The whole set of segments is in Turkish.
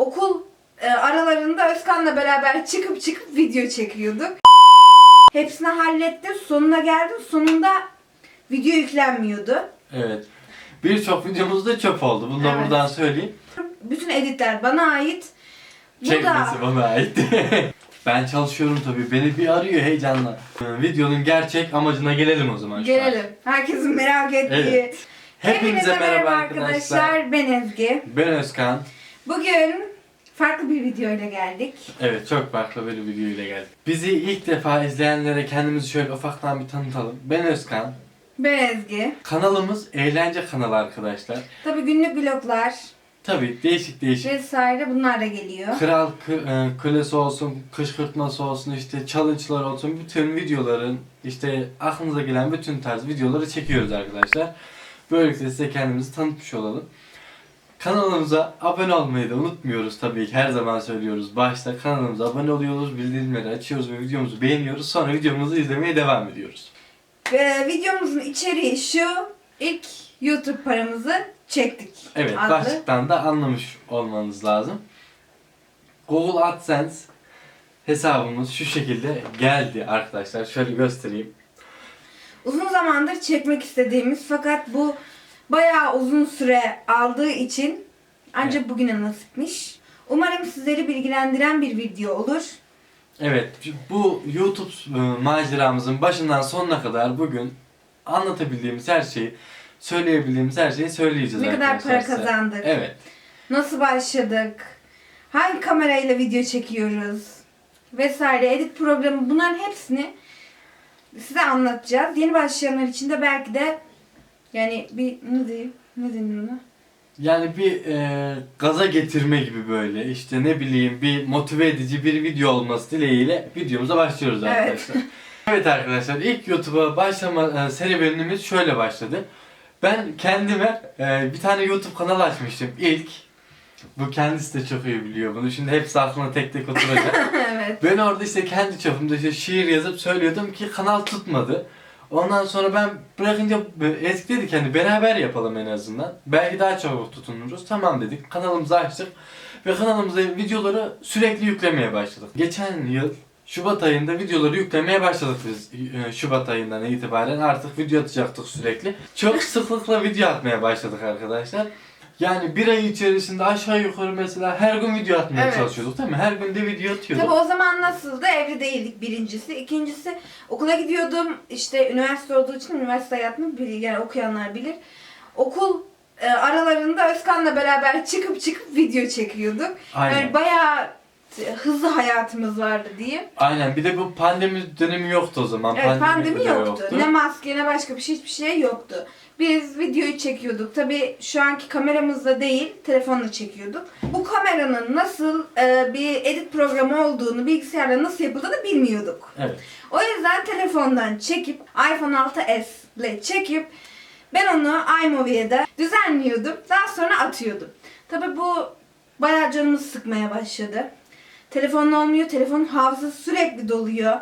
okul e, aralarında Özkan'la beraber çıkıp çıkıp video çekiyorduk. Hepsini hallettim. Sonuna geldim. Sonunda video yüklenmiyordu. Evet. Birçok videomuz da çöp oldu. Bunu da Evet. buradan söyleyeyim. Bütün editler bana ait. Bu da Çekmesi bana ait. ben çalışıyorum tabii. Beni bir arıyor heyecanla. Ee, Videonun gerçek amacına gelelim o zaman şu an. gelelim. Herkesin merak ettiği. Evet. Hepinize merhaba arkadaşlar. Ben Ezgi. Ben Özkan. Bugün farklı bir video ile geldik. Evet çok farklı bir video ile geldik. Bizi ilk defa izleyenlere kendimizi şöyle ufaktan bir tanıtalım. Ben Özkan. Ben Ezgi. Kanalımız eğlence kanalı arkadaşlar. Tabii günlük vloglar Tabii değişik değişik. vesaire bunlar da geliyor. Kral e, kulesi olsun, kışkırtması olsun, işte challenge'lar olsun, bütün videoların, işte aklınıza gelen bütün tarz videoları çekiyoruz arkadaşlar. Böylelikle size kendimizi tanıtmış olalım. Kanalımıza abone olmayı da unutmuyoruz tabii ki her zaman söylüyoruz. Başta kanalımıza abone oluyoruz, bildirimleri açıyoruz ve videomuzu beğeniyoruz. Sonra videomuzu izlemeye devam ediyoruz. Ve videomuzun içeriği şu. İlk YouTube paramızı çektik. Evet, adlı. başlıktan da anlamış olmanız lazım. Google AdSense hesabımız şu şekilde geldi arkadaşlar. Şöyle göstereyim. Uzun zamandır çekmek istediğimiz fakat bu bayağı uzun süre aldığı için ancak bugüne nasipmiş. Umarım sizleri bilgilendiren bir video olur. Evet, bu YouTube e, maceramızın başından sonuna kadar bugün anlatabildiğimiz her şeyi, söyleyebildiğimiz her şeyi söyleyeceğiz Ne kadar para size. kazandık. Evet. Nasıl başladık? Hangi kamerayla video çekiyoruz? Vesaire edit programı bunların hepsini size anlatacağız. Yeni başlayanlar için de belki de yani bir ne diyeyim? Ne denir ona? Yani bir e, gaza getirme gibi böyle işte ne bileyim bir motive edici bir video olması dileğiyle videomuza başlıyoruz Evet. arkadaşlar. evet arkadaşlar ilk YouTube'a başlama e, serüvenimiz şöyle başladı. Ben kendime e, bir tane YouTube kanalı açmıştım ilk. Bu kendisi de çok iyi biliyor bunu. Şimdi hepsi aklına tek tek oturacak. evet. ben orada işte kendi çapımda işte şiir yazıp söylüyordum ki kanal tutmadı. Ondan sonra ben bırakınca Ezgi dedi ki hani beraber yapalım en azından. Belki daha çabuk tutunuruz. Tamam dedik. Kanalımızı açtık. Ve kanalımıza videoları sürekli yüklemeye başladık. Geçen yıl Şubat ayında videoları yüklemeye başladık biz. Ee, Şubat ayından itibaren artık video atacaktık sürekli. Çok sıklıkla video atmaya başladık arkadaşlar. Yani bir ay içerisinde aşağı yukarı mesela her gün video atmaya Evet. çalışıyorduk değil mi? Her gün de video atıyorduk. Tabii o zaman nasıldı? Evde değildik birincisi. İkincisi okula gidiyordum. İşte üniversite olduğu için üniversite hayatını bilir, yani okuyanlar bilir. Okul e, aralarında Özkan'la beraber çıkıp çıkıp video çekiyorduk. Aynen. Yani bayağı hızlı hayatımız vardı diyeyim. Aynen bir de bu pandemi dönemi yoktu o zaman. Evet pandemi de yoktu. Ne maske ne başka bir şey hiçbir şey yoktu. Biz videoyu çekiyorduk. Tabii şu anki kameramızla değil, telefonla çekiyorduk. Bu kameranın nasıl e, bir edit programı olduğunu, bilgisayarla nasıl yapıldığını bilmiyorduk. Evet. O yüzden telefondan çekip, iPhone 6s ile çekip ben onu iMovie'ye de düzenliyordum. Daha sonra atıyordum. Tabii bu bayağı canımız sıkmaya başladı. Telefonla olmuyor, telefonun hafızası sürekli doluyor.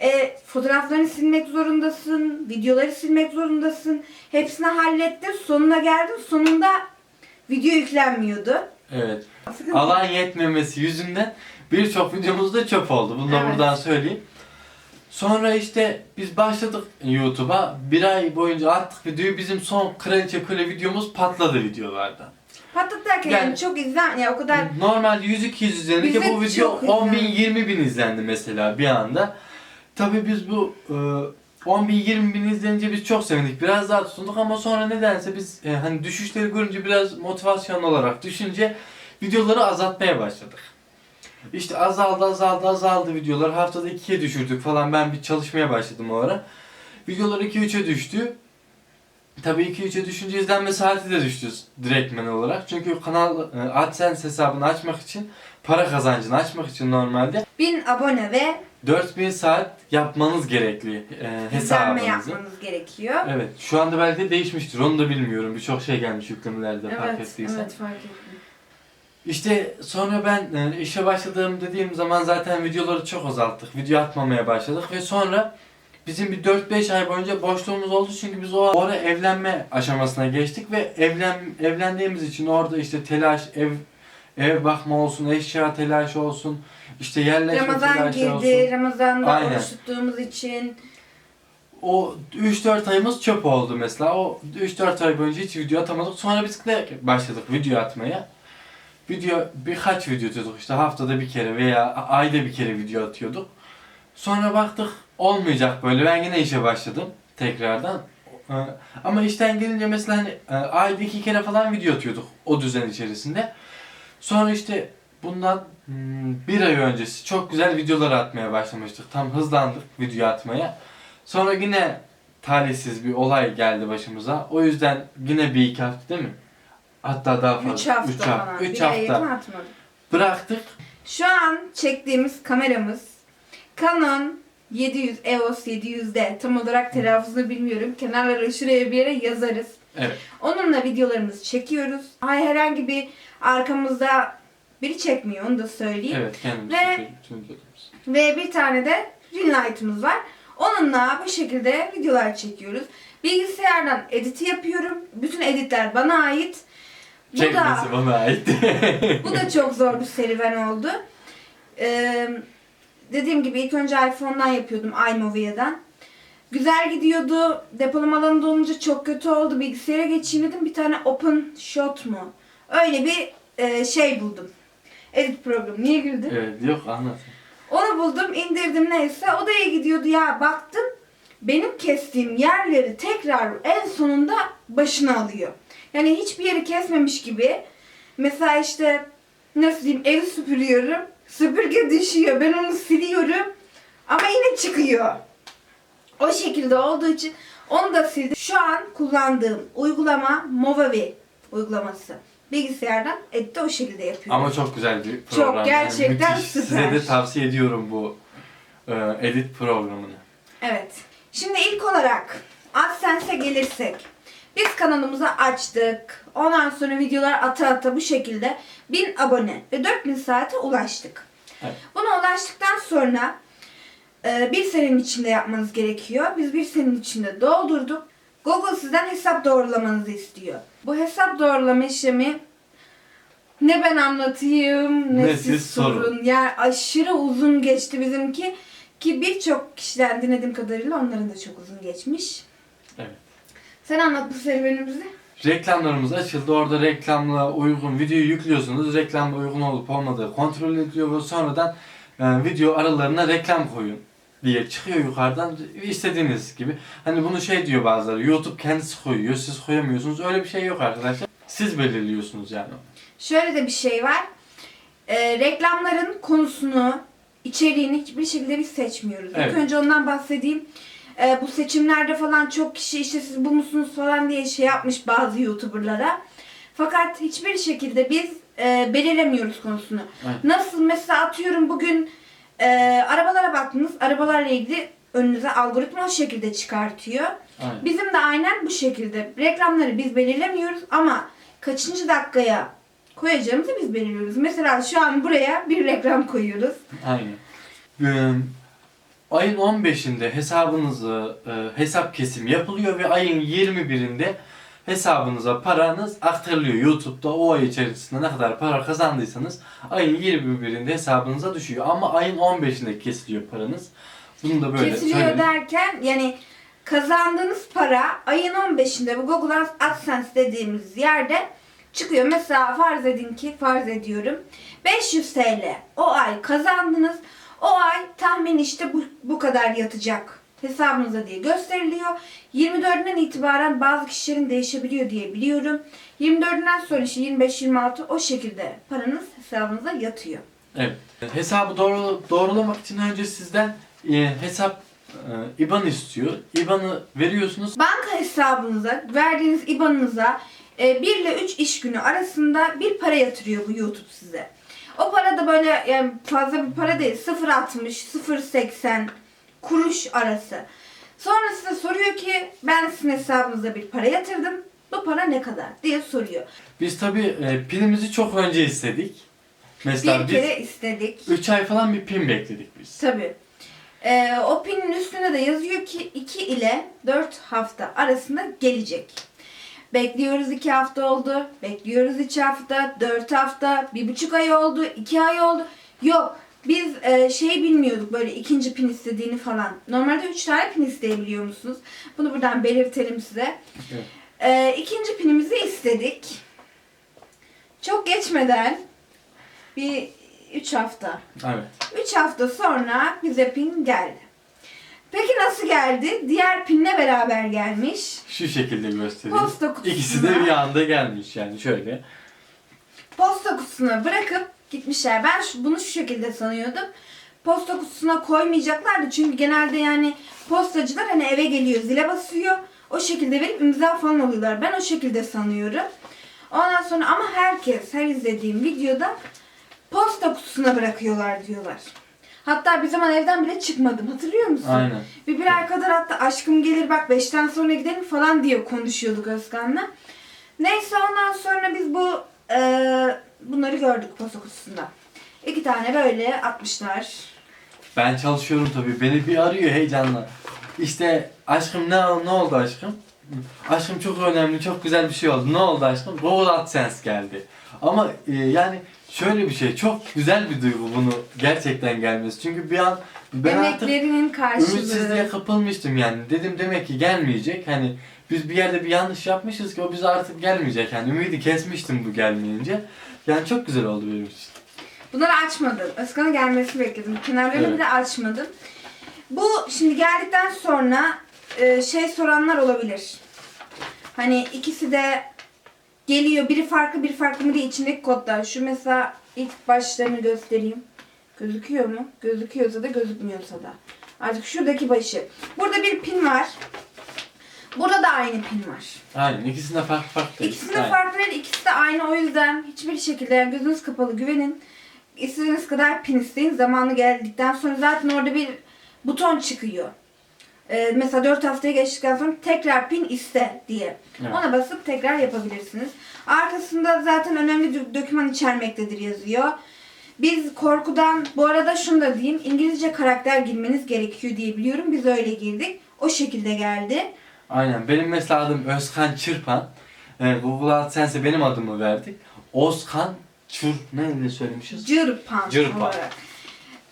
E, fotoğraflarını silmek zorundasın, videoları silmek zorundasın. Hepsini hallettim, sonuna geldim. Sonunda video yüklenmiyordu. Evet. Sıkıntı- Alan yetmemesi yüzünden birçok videomuz da çöp oldu. Bunu da Evet. buradan söyleyeyim. Sonra işte biz başladık YouTube'a. Bir ay boyunca attık videoyu. Bizim son Kraliçe Kule videomuz patladı videolardan. Patlat derken Yani- yani çok izlen, ya o kadar Normalde 100-200 izlenirken Bizde bu video çok 10 bin izlendi. 20 bin izlendi mesela bir anda. Tabii biz bu e, 10 bin 20 bin izlenince biz çok sevindik. Biraz daha tutunduk ama sonra nedense biz e, hani düşüşleri görünce biraz motivasyon olarak düşünce videoları azaltmaya başladık. İşte azaldı azaldı azaldı videolar. Haftada 2'ye düşürdük falan. Ben bir çalışmaya başladım o ara. Videolar 2-3'e düştü. Tabii 2-3'e düşünce izlenme saati de düştü direktmen olarak. Çünkü kanal e, AdSense hesabını açmak için, para kazancını açmak için normalde 1000 abone ve 4000 saat yapmanız gerekli e, izlenme hesabınızı. yapmanız gerekiyor. Evet, şu anda belki de değişmiştir. Onu da bilmiyorum. Birçok şey gelmiş yüklemelerde fark Evet, ettiysen. evet fark ettim. İşte sonra ben e, işe başladığım dediğim zaman zaten videoları çok azalttık. Video atmamaya başladık ve sonra bizim bir 4-5 ay boyunca boşluğumuz oldu çünkü biz o ara evlenme aşamasına geçtik ve evlen evlendiğimiz için orada işte telaş, ev ev bakma olsun, eşya telaşı olsun, işte yerleşme Ramazan telaşı girdi. olsun. Ramazan'da Aynen. oruç tuttuğumuz için. O 3-4 ayımız çöp oldu mesela. O 3-4 ay boyunca hiç video atamadık. Sonra biz de başladık video atmaya. Video birkaç video atıyorduk işte haftada bir kere veya ayda bir kere video atıyorduk. Sonra baktık olmayacak böyle. Ben yine işe başladım tekrardan. Ee, Ama işten gelince mesela hani e, ayda iki kere falan video atıyorduk o düzen içerisinde. Sonra işte bundan hmm, bir ay öncesi çok güzel videolar atmaya başlamıştık. Tam hızlandık video atmaya. Sonra yine talihsiz bir olay geldi başımıza. O yüzden yine bir iki hafta değil mi? Hatta daha fazla. 3 hafta Üç falan. Üç hafta bıraktık. Şu an çektiğimiz kameramız Canon 700 EOS 700D. Tam olarak telaffuzunu bilmiyorum. Kenarlara şuraya bir yere yazarız. Evet. Onunla videolarımızı çekiyoruz. Ay herhangi bir arkamızda biri çekmiyor onu da söyleyeyim. Evet kendimiz Ve-. Ve bir tane de ring light'ımız var. Onunla bu şekilde videolar çekiyoruz. Bilgisayardan editi yapıyorum. Bütün editler bana ait. Bu da, Çekmesi bana ait. bu da çok zor bir serüven oldu. Ee, dediğim gibi ilk önce iPhone'dan yapıyordum iMovie'den. Güzel gidiyordu. Depolama alanı dolunca çok kötü oldu. Bilgisayara geçeyim dedim. Bir tane Open Shot mu? Öyle bir e, şey buldum. Edit programı. Niye güldün? evet yok anlat. Onu buldum, indirdim neyse. O da iyi gidiyordu ya. Baktım benim kestiğim yerleri tekrar en sonunda başına alıyor. Yani hiçbir yeri kesmemiş gibi. Mesela işte nasıl diyeyim evi süpürüyorum. Süpürge düşüyor. Ben onu siliyorum. Ama yine çıkıyor. O şekilde olduğu için onu da sildim. Şu an kullandığım uygulama Movavi uygulaması. Bilgisayardan editi o şekilde yapıyorum. Ama çok güzel bir program. Çok, gerçekten müthiş. süper. Size de tavsiye ediyorum bu e, edit programını. Evet. Şimdi ilk olarak AdSense'e gelirsek. Biz kanalımızı açtık. Ondan sonra videolar ata ata bu şekilde 1000 abone ve 4000 saate ulaştık. Evet. Buna ulaştıktan sonra e, bir senenin içinde yapmanız gerekiyor. Biz bir senenin içinde doldurduk. Google sizden hesap doğrulamanızı istiyor. Bu hesap doğrulama işlemi ne ben anlatayım ne, Ne siz, sorun. sorun. Yani aşırı uzun geçti bizimki. Ki birçok kişiden dinlediğim kadarıyla onların da çok uzun geçmiş. Sen anlat bu serüvenimizi. Reklamlarımız açıldı. Orada reklamla uygun videoyu yüklüyorsunuz. Reklamla uygun olup olmadığı kontrol ediliyor ve sonradan e, video aralarına reklam koyun diye çıkıyor yukarıdan istediğiniz gibi. Hani bunu şey diyor bazıları YouTube kendisi koyuyor siz koyamıyorsunuz. Öyle bir şey yok arkadaşlar. Siz belirliyorsunuz yani. Şöyle de bir şey var. Ee, reklamların konusunu, içeriğini hiçbir şekilde biz seçmiyoruz. Evet. İlk önce ondan bahsedeyim. Ee, bu seçimlerde falan çok kişi işte siz bu musunuz falan diye şey yapmış bazı YouTuber'lara. Fakat hiçbir şekilde biz e, belirlemiyoruz konusunu. Evet. Nasıl mesela atıyorum bugün e, arabalara baktınız. Arabalarla ilgili önünüze algoritma o şekilde çıkartıyor. Aynen. Bizim de aynen bu şekilde. Reklamları biz belirlemiyoruz ama kaçıncı dakikaya koyacağımızı biz belirliyoruz. Mesela şu an buraya bir reklam koyuyoruz. Aynen. Ayın 15'inde hesabınızı e, hesap kesim yapılıyor ve ayın 21'inde hesabınıza paranız aktarılıyor. YouTube'da o ay içerisinde ne kadar para kazandıysanız ayın 21'inde hesabınıza düşüyor. Ama ayın 15'inde kesiliyor paranız. Bunu da böyle Kesiliyor söyledim. derken yani kazandığınız para ayın 15'inde bu Google AdSense dediğimiz yerde çıkıyor. Mesela farz edin ki farz ediyorum 500 TL o ay kazandınız. O ay tahmin işte bu, bu kadar yatacak hesabınıza diye gösteriliyor. 24'ünden itibaren bazı kişilerin değişebiliyor diye biliyorum. 24'ünden sonra işte 25-26 o şekilde paranız hesabınıza yatıyor. Evet. Hesabı doğru, doğrulamak için önce sizden e, hesap e, IBAN istiyor. IBAN'ı veriyorsunuz. Banka hesabınıza, verdiğiniz IBAN'ınıza 1 ile 3 iş günü arasında bir para yatırıyor bu YouTube size. O para da böyle yani fazla bir para değil. 0.60, 0.80 kuruş arası. Sonra size soruyor ki ben sizin hesabınıza bir para yatırdım. Bu para ne kadar diye soruyor. Biz tabi e, pinimizi çok önce istedik. Mesela bir biz kere istedik. 3 ay falan bir pin bekledik biz. Tabii. Ee, o pinin üstünde de yazıyor ki 2 ile 4 hafta arasında gelecek. Bekliyoruz iki hafta oldu. Bekliyoruz üç hafta, dört hafta, bir buçuk ay oldu, iki ay oldu. Yok. Biz e, şey bilmiyorduk böyle ikinci pin istediğini falan. Normalde üç tane pin isteyebiliyor musunuz? Bunu buradan belirtelim size. Evet. E, ikinci pinimizi istedik. Çok geçmeden bir üç hafta. Evet. 3 hafta sonra bize pin geldi. Peki nasıl geldi? Diğer pinle beraber gelmiş. Şu şekilde göstereyim. Posta kutusuna. İkisi de bir anda gelmiş yani şöyle. Posta kutusuna bırakıp gitmişler. Ben şu- bunu şu şekilde sanıyordum. Posta kutusuna koymayacaklardı çünkü genelde yani postacılar hani eve geliyor zile basıyor. O şekilde verip imza falan alıyorlar. Ben o şekilde sanıyorum. Ondan sonra ama herkes her izlediğim videoda posta kutusuna bırakıyorlar diyorlar. Hatta bir zaman evden bile çıkmadım. Hatırlıyor musun? Aynen. Bir bir ay kadar hatta aşkım gelir bak beşten sonra gidelim falan diye konuşuyorduk Özkan'la. Neyse ondan sonra biz bu e, bunları gördük posta kutusunda. İki tane böyle atmışlar. Ben çalışıyorum tabii. Beni bir arıyor heyecanla. İşte aşkım ne, ne oldu aşkım? Aşkım çok önemli, çok güzel bir şey oldu. Ne oldu aşkım? Google AdSense geldi. Ama e, yani şöyle bir şey, çok güzel bir duygu bunu gerçekten gelmesi. Çünkü bir an ben artık Emeklerinin karşılığı. ümitsizliğe kapılmıştım yani. Dedim demek ki gelmeyecek. Hani biz bir yerde bir yanlış yapmışız ki o bize artık gelmeyecek. Yani ümidi kesmiştim bu gelmeyince. Yani çok güzel oldu benim için. Bunları açmadım. Özkan'ın gelmesini bekledim. Kenarlarını Evet. bile açmadım. Bu şimdi geldikten sonra e, şey soranlar olabilir. Hani ikisi de geliyor. Biri farklı biri farklı mı diye içindeki kodlar. Şu mesela ilk başlarını göstereyim. Gözüküyor mu? Gözüküyorsa da gözükmüyorsa da. Artık şuradaki başı. Burada bir pin var. Burada da aynı pin var. Aynen ikisinde farklı farklı. İkisi de Aynen. farklı değil, ikisi de aynı o yüzden hiçbir şekilde yani gözünüz kapalı güvenin. İstediğiniz kadar pin isteyin. Zamanı geldikten sonra zaten orada bir buton çıkıyor. Ee, mesela 4 haftaya geçtikten sonra tekrar pin iste diye. Evet. Ona basıp tekrar yapabilirsiniz. Arkasında zaten önemli doküman içermektedir yazıyor. Biz korkudan, bu arada şunu da diyeyim, İngilizce karakter girmeniz gerekiyor diye biliyorum. Biz öyle girdik. O şekilde geldi. Aynen. Benim mesela adım Özkan Çırpan. Ee, Google AdSense'e benim adımı verdik. Ozkan. Ne ne söylemişiz? Cırpan, Cırpan. olarak.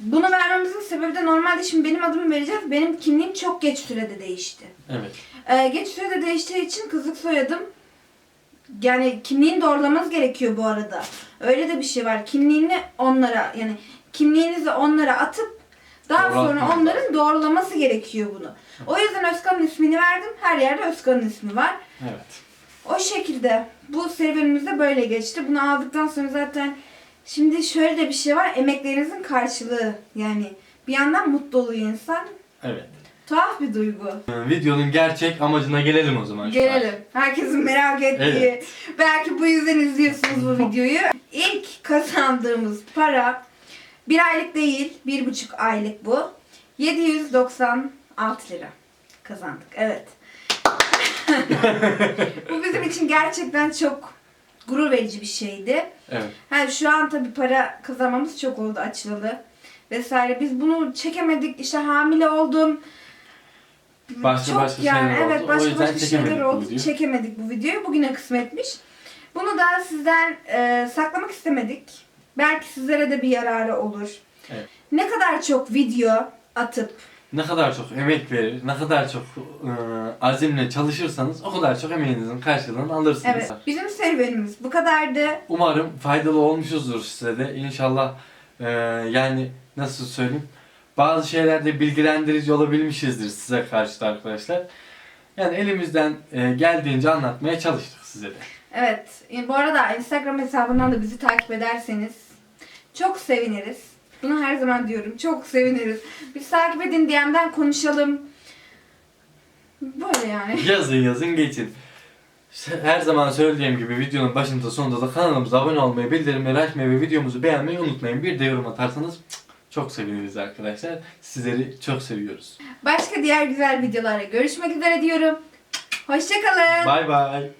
Bunu vermemizin sebebi de normalde şimdi benim adımı vereceğiz. Benim kimliğim çok geç sürede değişti. Evet. Ee, geç sürede değiştiği için kızlık soyadım yani kimliğini doğrulamanız gerekiyor bu arada. Öyle de bir şey var. Kimliğini onlara yani kimliğinizi onlara atıp daha sonra Doğrulatmanız onların doğrulaması gerekiyor bunu. O yüzden Özkan'ın ismini verdim. Her yerde Özkan'ın ismi var. Evet. O şekilde bu serüvenimiz de böyle geçti. Bunu aldıktan sonra zaten şimdi şöyle de bir şey var. Emeklerinizin karşılığı. Yani bir yandan mutlu oluyor insan. Evet. Tuhaf bir duygu. Ee, Videonun gerçek amacına gelelim o zaman. şu an. Gelelim. Herkesin merak ettiği. Evet. Belki bu yüzden izliyorsunuz bu videoyu. İlk kazandığımız para bir aylık değil, bir buçuk aylık bu. 796 lira kazandık. Evet. bu bizim için gerçekten çok gurur verici bir şeydi. Evet. Yani şu an tabii para kazanmamız çok oldu açılalı vesaire. Biz bunu çekemedik. İşte hamile oldum. Başka başka yani şeyler evet oldu. O başka yüzden başka çekemedik şeyler bu oldu. videoyu. Çekemedik bu videoyu. Bugüne kısmetmiş. Bunu da sizden e, saklamak istemedik. Belki sizlere de bir yararı olur. Evet. Ne kadar çok video atıp Ne kadar çok emek verir, ne kadar çok e, azimle çalışırsanız o kadar çok emeğinizin karşılığını alırsınız. evet bizim serüvenimiz bu kadardı. Umarım faydalı olmuşuzdur size de. İnşallah e, yani nasıl söyleyeyim bazı şeylerde bilgilendirici olabilmişizdir size karşı da arkadaşlar. Yani elimizden e, geldiğince anlatmaya çalıştık size de. Evet. e, Bu arada Instagram hesabından da bizi takip ederseniz çok seviniriz. Bunu her zaman diyorum. Çok seviniriz. Bizi takip edin DM'den konuşalım. Böyle yani. Yazın yazın geçin. Her zaman söylediğim gibi videonun başında sonunda da kanalımıza abone olmayı, bildirimleri açmayı ve videomuzu beğenmeyi unutmayın. Bir de yorum atarsanız çok seviniriz arkadaşlar. Sizleri çok seviyoruz. Başka diğer güzel videolarla görüşmek üzere diyorum. Hoşçakalın. Bay bay.